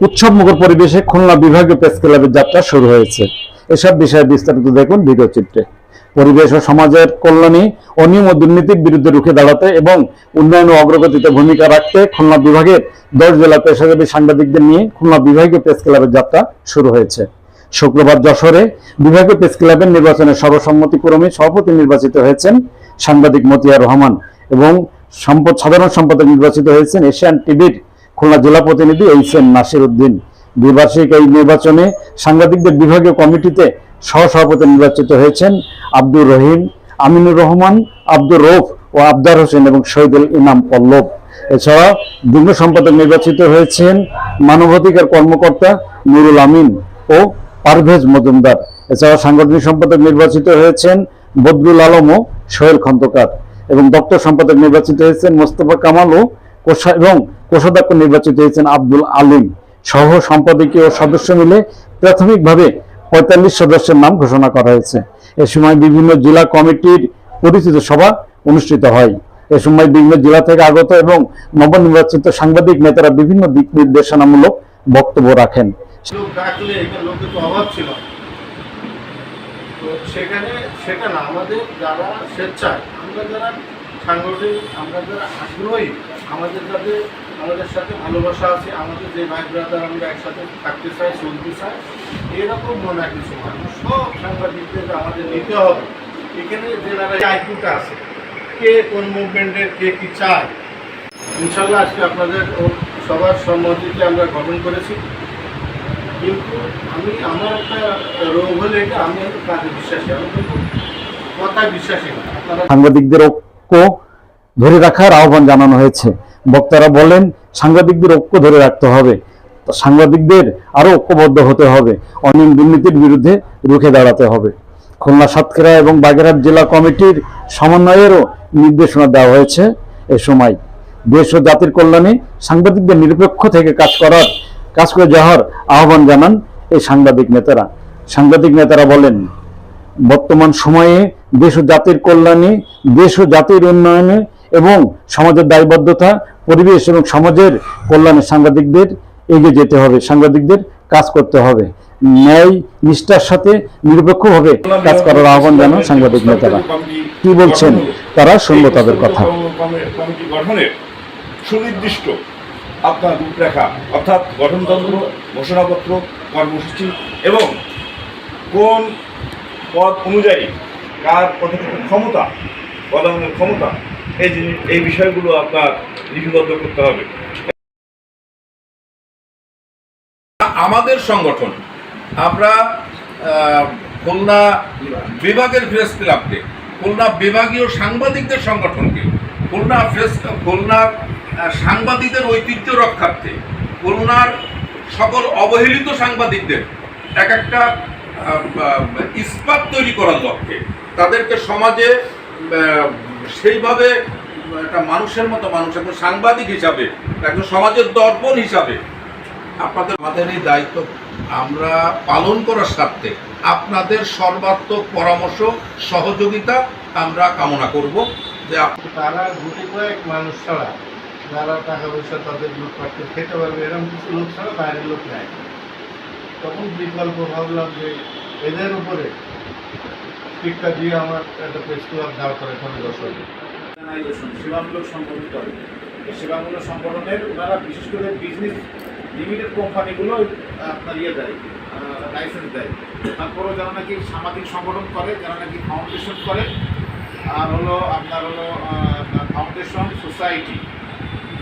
উৎসব মুখর পরিবেশে খুলনা বিভাগীয় প্রেস ক্লাবের যাত্রা শুরু হয়েছে। এসব বিষয়ে বিস্তারিত দেখুন ভিডিও চিত্রে। পরিবেশ ও সমাজের কল্যাণে অনিয়ম ও দুর্নীতির বিরুদ্ধে রুখে দাঁড়াতে এবং উন্নয়ন ও অগ্রগতিতে ভূমিকা রাখতে খুলনা বিভাগের দশ জেলা পেশাজীবী সাংবাদিকদের নিয়ে খুলনা বিভাগীয় প্রেস ক্লাবের যাত্রা শুরু হয়েছে। শুক্রবার যশোরে বিভাগীয় প্রেস ক্লাবের নির্বাচনে সর্বসম্মতিক্রমে সভাপতি নির্বাচিত হয়েছেন সাংবাদিক মতিয়া রহমান এবং সম্পদ সাধারণ সম্পাদক নির্বাচিত হয়েছেন এশিয়ান টিভির খুলনা জেলা প্রতিনিধি এইচ এম নাসির উদ্দিন দ্বিবার্ষিক এই নির্বাচনে সাংবাদিকদের বিভাগীয় কমিটিতে সহসভাপতি নির্বাচিত হয়েছেন আব্দুর রহিম, আমিনুর রহমান, আব্দুর রৌফ ও আবদার হোসেন এবং শহীদুল ইমাম পল্লব। এছাড়া যুগ্ম সম্পাদক নির্বাচিত হয়েছেন মানবাধিকার কর্মকর্তা নুরুল আমিন ও পারভেজ মজুমদার। এছাড়া সাংগঠনিক সম্পাদক নির্বাচিত হয়েছেন বদরুল আলম ও সোহেল খন্দকার এবং দপ্তর সম্পাদক নির্বাচিত হয়েছেন মোস্তফা কামাল ও এবং কোষাধ্যক্ষ নির্বাচিত হয়েছেন আব্দুল আলিম সহ সম্পাদকীয় সদস্য মিলে প্রাথমিকভাবে পঁয়তাল্লিশ সদস্যের নাম ঘোষণা করা হয়েছে। এ সময় বিভিন্ন জেলা কমিটির পরিচিত সভা অনুষ্ঠিত হয়। এ সময় বিভিন্ন জেলা থেকে আগত এবং নবনির্বাচিত সাংবাদিক নেতারা বিভিন্ন দিক নির্দেশনামূলক বক্তব্য রাখেন। সেখানে সেটা না, আমাদের যারা স্বেচ্ছায়, আমরা যারা সাংগঠনিক, আমরা যারা আগ্রহী, আমাদের যাতে আমাদের সাথে ভালোবাসা আছে, আমাদের যে ভাই ব্রাদার আমরা একসাথে থাকতে চাই, চলতে চাই, এরকম মনে হয় কিছু মানুষ সব সাংবাদিকদের আমাদের নিতে হবে। এখানে যেনারা আইকিউটা আছে, কে কোন মুভমেন্টের কে কি চায়? ইনশাল্লাহ আজকে আপনাদের সবার সম্মতিতে আমরা গঠন করেছি। কিন্তু আমি, আমার একটা রোগ হলে আমি কাজে বিশ্বাসী, আমি কিন্তু কথায় বিশ্বাসী না। সাংবাদিকদের ঐক্য ধরে রাখার আহ্বান জানানো হয়েছে। বক্তারা বলেন, সাংবাদিকদের ঐক্য ধরে রাখতে হবে। সাংবাদিকদের আরও ঐক্যবদ্ধ হতে হবে। অনিয়ম দুর্নীতির বিরুদ্ধে রুখে দাঁড়াতে হবে। খুলনা, সাতক্ষীরা এবং বাগেরহাট জেলা কমিটির সমন্বয়েরও নির্দেশনা দেওয়া হয়েছে এ সময়। দেশ ও জাতির কল্যাণে সাংবাদিকদের নিরপেক্ষ থেকে কাজ করার, কাজ করে যাওয়ার আহ্বান জানান এই সাংবাদিক নেতারা। সাংবাদিক নেতারা বলেন, বর্তমান সময়ে দেশ ও জাতির কল্যাণে, দেশ ও জাতির উন্নয়নে এবং সমাজের দায়বদ্ধতা, পরিবেশ এবং সমাজের কল্যাণে সাংবাদিকদের এগিয়ে যেতে হবে, সাংবাদিকদের কাজ করতে হবে। ন্যায়, নিষ্ঠার সাথে নিরপেক্ষভাবে কাজ করার আহ্বান জানান সাংবাদিক নেতারা। কি বলছেন? তারা শুনব তাদের কথা। সুনির্দিষ্ট আপনার রূপরেখা, অর্থাৎ গঠনতন্ত্র, ঘোষণাপত্র, কর্মসূচি এবং কোন পদ অনুযায়ী কার কতটুকু ক্ষমতা পদায়নের ক্ষমতা এই এই বিষয়গুলো আপনার লিপিবদ্ধ করতে হবে। আমাদের সংগঠন, আমরা খুলনা বিভাগের প্রেস ক্লাবকে খুলনা বিভাগীয় সাংবাদিকদের সংগঠনকে, খুলনা প্রেস খুলনার সাংবাদিকদের ঐতিহ্য রক্ষার্থে, খুলনার সকল অবহেলিত সাংবাদিকদের এক একটা ইস্পাত তৈরি করার লক্ষ্যে, তাদেরকে সমাজে সেইভাবে একটা মানুষের মতো মানুষ, একজন সাংবাদিক হিসাবে, একজন সমাজের দর্পণ হিসাবে আপনাদের আমাদের এই দায়িত্ব, আমরা পালন করার স্বার্থে আপনাদের সর্বাত্মক পরামর্শ, সহযোগিতা আমরা কামনা করব যে তারা গুটি কয়েক মানুষ ছাড়া, যারা টাকা পয়সা তাদের লুটপাট করে খেতে পারবে, এরকম কিছু লোক ছাড়া বাইরের লোক নেয় তখন বিকল্প ভাবলাম যে এদের উপরে শিক্ষা দিয়ে আমার একটা প্রেস ক্লাব দাঁড় করে হবে দর্শক সেবামূলক সংগঠন করে। এই সেবামূলক সংগঠনের ওনারা বিশেষ করে বিজনেস লিমিটেড কোম্পানিগুলো আপনার ইয়ে দেয় লাইসেন্স দেয়। তারপরেও যারা নাকি সামাজিক সংগঠন করে, যারা নাকি ফাউন্ডেশন করে, আর হলো আপনার হলো ফাউন্ডেশন সোসাইটি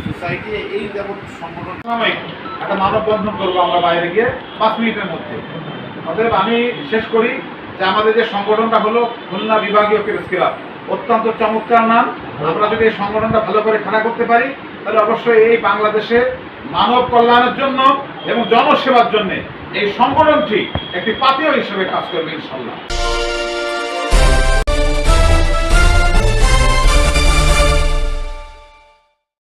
সোসাইটি এই যেমন সংগঠন একটা মানববন্ধন করব আমরা বাইরে গিয়ে, পাঁচ মিনিটের মধ্যে। অতএব আমি শেষ করি। যে আমাদের যে সংগঠনটা হলো খুলনা বিভাগীয় প্রেস ক্লাব। অত্যন্ত চমৎকার নাম। আমরা যদি এই সংগঠনটা ভালো করে খাড়া করতে পারি, তাহলে অবশ্যই এই বাংলাদেশে মানব কল্যাণের জন্য এবং জনসেবার জন্য এই সংগঠনটি একটি পাতীয় হিসেবে কাজ করবে ইনশাল্লাহ